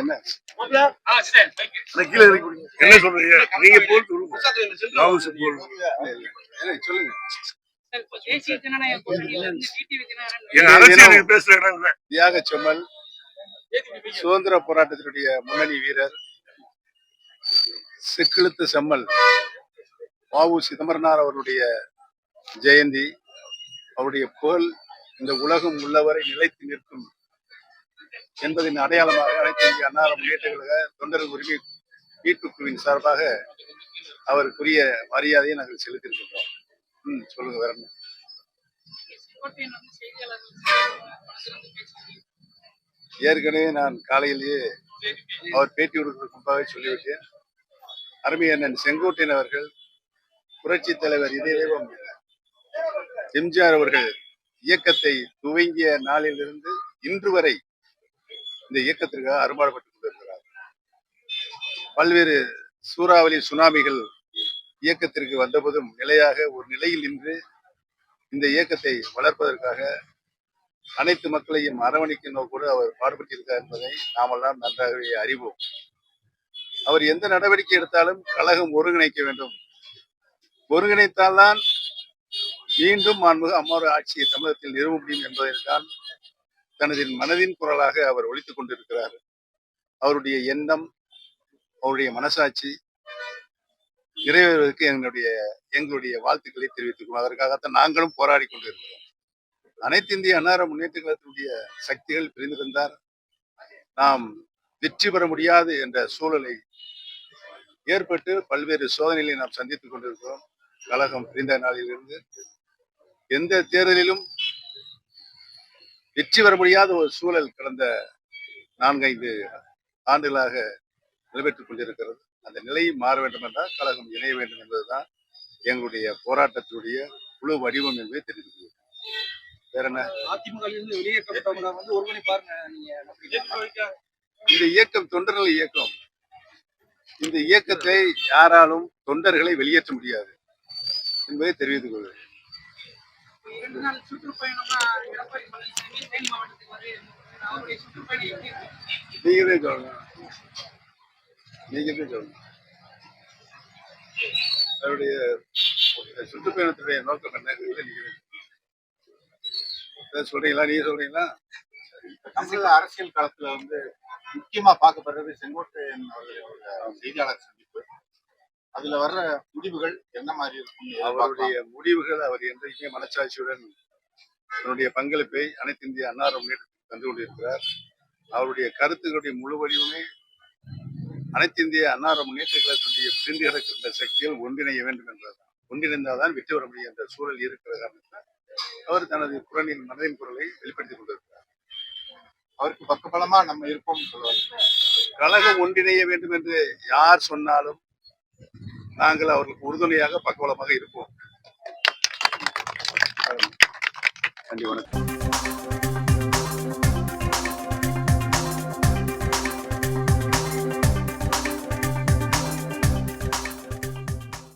என்ன என்ன சொல்றீங்க நீங்க போல் சொல்லுங்க என்ன, தியாக செம்மல் சுதந்திர போராட்டத்தினுடைய முன்னணி வீரர் செக்கிழுத்து செம்மல் வாவு சிதம்பரனார் அவருடைய ஜெயந்தி அவருடைய புகழ் இந்த உலகம் உள்ளவரை நிலைத்து நிற்கும் என்பதின் அடையாளமாக அனைத்து இந்திய அன்னார முன்னேற்ற கழக உரிமை மீட்புக் குழுவின் சார்பாக அவருக்குரிய மரியாதையை நாங்கள் செலுத்தியிருக்கின்றோம். ம் சொல்லுங்க வேற ஏற்கனவே நான் காலையிலேயே அவர் பேட்டி கொடுக்கிறதுக்கு முன்பாக சொல்லிவிட்டேன். அருமை அண்ணன் செங்கோட்டையன் அவர்கள் புரட்சி தலைவர் இதே எம்ஜிஆர் அவர்கள் இயக்கத்தை துவங்கிய நாளிலிருந்து இன்று வரை இந்த இயக்கத்திற்காக அரும்பாடுபட்டுக் கொண்டிருக்கிறார். பல்வேறு சூறாவளி சுனாமிகள் இயக்கத்திற்கு வந்தபோதும் நிலையாக ஒரு நிலையில் நின்று இந்த இயக்கத்தை வளர்ப்பதற்காக அனைத்து மக்களையும் அரவணைக்கும் நோக்கோடு அவர் பாடுபட்டிருக்கார் என்பதை நாமெல்லாம் நன்றாகவே அறிவோம். அவர் எந்த நடவடிக்கை எடுத்தாலும் கழகம் ஒருங்கிணைக்க வேண்டும். ஒருங்கிணைத்தால்தான் மீண்டும் மாண்புக அம்மாறு ஆட்சியை தமிழகத்தில் நிறுவ முடியும் என்பதற்கான் தனது மனதின் குரலாக அவர் ஒழித்துக் கொண்டிருக்கிறார். அவருடைய எண்ணம் அவருடைய மனசாட்சி நிறைவேறுவதற்கு எங்களுடைய எங்களுடைய வாழ்த்துக்களை தெரிவித்துக் அதற்காகத்தான் நாங்களும் போராடி கொண்டிருக்கிறோம். அனைத்து இந்திய அன்னார முன்னேற்ற கழகத்தினுடைய சக்திகள் பிரிந்திருந்தார். நாம் வெற்றி பெற முடியாது என்ற சூழலை ஏற்பட்டு பல்வேறு சோதனைகளை நாம் சந்தித்துக் கொண்டிருக்கிறோம். கழகம் பிரிந்த நாளிலிருந்து எந்த தேர்தலிலும் வெற்றி பெற முடியாத ஒரு சூழல் கடந்த நான்கைந்து ஆண்டுகளாக நடைபெற்றுக் கொண்டிருக்கிறது. அந்த நிலை மாற வேண்டும் என்றால் கழகம் இணைய வேண்டும் என்பதுதான் எங்களுடைய போராட்டத்தினுடைய குழு வடிவம் என்பதை தெரிவித்துள்ளது வேற என்ன? அதிமுக இருந்து வெளியேற்றப்பட்டவங்க வந்து ஒருங்கிணைப்பாருங்க நீங்க இந்த இயக்கம் தொண்டர்கள் இயக்கம். இந்த இயக்கத்தை யாராலும் தொண்டர்களை வெளியேற்ற முடியாது என்பதை தெரிவித்துக் கொள்கிறேன். இரண்டு நாள் சுற்றுப்பயணமா எடப்பாடி பழனிசாமி தேனி மாவட்டத்துக்கு வந்து அவருடைய சுற்றுப்பயணம் எப்படி சொல்லணும் சொல்லணும் அவருடைய சுற்றுப்பயணத்துடைய நோக்கம் என்ன? சொல்றீங்களா? நீங்க சொல்றீங்களா? தமிழக அரசியல் களத்துல வந்து முக்கியமா பார்க்கப்படுறது செங்கோட்டையன் அவர்களுடைய செய்தியாளர் சந்திப்பு அதுல வர்ற முடிவுகள் என்ன மாதிரி இருக்கும் அவருடைய முடிவுகள் அவர் என்றைக்குமே மனச்சாட்சியுடன் தன்னுடைய பங்களிப்பை அனைத்து இந்திய அன்னார முன்னேற்றத்துக்கு தந்து கொண்டிருக்கிறார். அவருடைய கருத்துக்களுடைய முழு வடிவமே அனைத்து இந்திய அன்னார முன்னேற்ற கழகத்துடைய பிரிந்து கிடக்கின்ற சக்திகள் ஒன்றிணைய வேண்டும் என்பதுதான் ஒன்றிணைந்தால்தான் வெற்றி பெற முடியும் என்ற சூழல் இருக்கிற காரணத்தால் அவர் தனது குரலின் மனதின் குரலை வெளிப்படுத்திக் கொண்டிருக்கிறார். அவருக்கு பக்கபலமா நம்ம இருப்போம் சொல்வார் கழகம் ஒன்றிணைய வேண்டும் என்று யார் சொன்னாலும் நாங்கள் அவர்களுக்கு உறுதுணையாக பக்கபலமாக இருப்போம்.